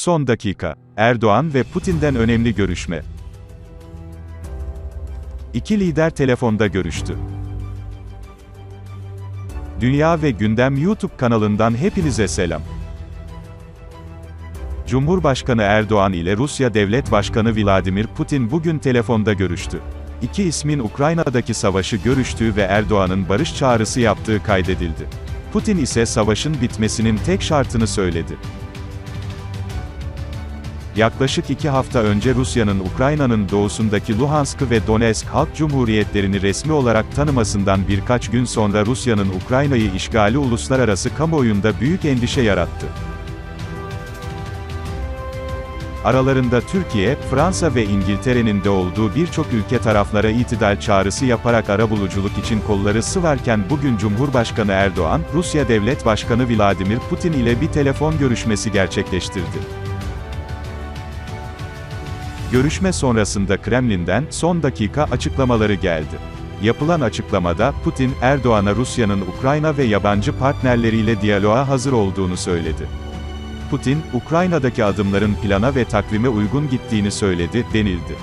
Son dakika. Erdoğan ve Putin'den önemli görüşme. İki lider telefonda görüştü. Dünya ve Gündem YouTube kanalından hepinize selam. Cumhurbaşkanı Erdoğan ile Rusya Devlet Başkanı Vladimir Putin bugün telefonda görüştü. İki ismin Ukrayna'daki savaşı görüştüğü ve Erdoğan'ın barış çağrısı yaptığı kaydedildi. Putin ise savaşın bitmesinin tek şartını söyledi. Yaklaşık iki hafta önce Rusya'nın Ukrayna'nın doğusundaki Luhansk ve Donetsk Halk Cumhuriyetlerini resmi olarak tanımasından birkaç gün sonra Rusya'nın Ukrayna'yı işgali uluslararası kamuoyunda büyük endişe yarattı. Aralarında Türkiye, Fransa ve İngiltere'nin de olduğu birçok ülke taraflara itidal çağrısı yaparak arabuluculuk için kolları sıvarken bugün Cumhurbaşkanı Erdoğan, Rusya Devlet Başkanı Vladimir Putin ile bir telefon görüşmesi gerçekleştirdi. Görüşme sonrasında Kremlin'den son dakika açıklamaları geldi. Yapılan açıklamada Putin, Erdoğan'a Rusya'nın Ukrayna ve yabancı partnerleriyle diyaloğa hazır olduğunu söyledi. Putin, Ukrayna'daki adımların plana ve takvime uygun gittiğini söyledi, denildi.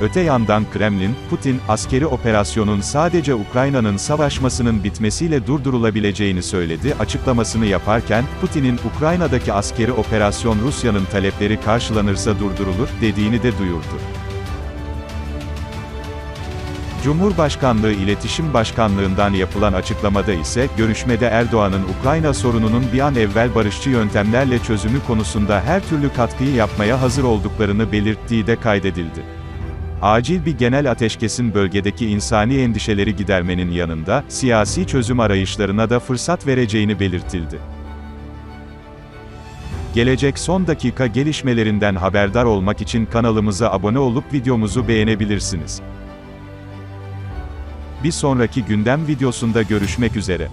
Öte yandan Kremlin, Putin, askeri operasyonun sadece Ukrayna'nın savaşmasının bitmesiyle durdurulabileceğini söyledi. Açıklamasını yaparken, Putin'in Ukrayna'daki askeri operasyon Rusya'nın talepleri karşılanırsa durdurulur, dediğini de duyurdu. Cumhurbaşkanlığı İletişim Başkanlığından yapılan açıklamada ise, görüşmede Erdoğan'ın Ukrayna sorununun bir an evvel barışçı yöntemlerle çözümü konusunda her türlü katkıyı yapmaya hazır olduklarını belirttiği de kaydedildi. Acil bir genel ateşkesin bölgedeki insani endişeleri gidermenin yanında, siyasi çözüm arayışlarına da fırsat vereceğini belirtildi. Gelecek son dakika gelişmelerinden haberdar olmak için kanalımıza abone olup videomuzu beğenebilirsiniz. Bir sonraki gündem videosunda görüşmek üzere.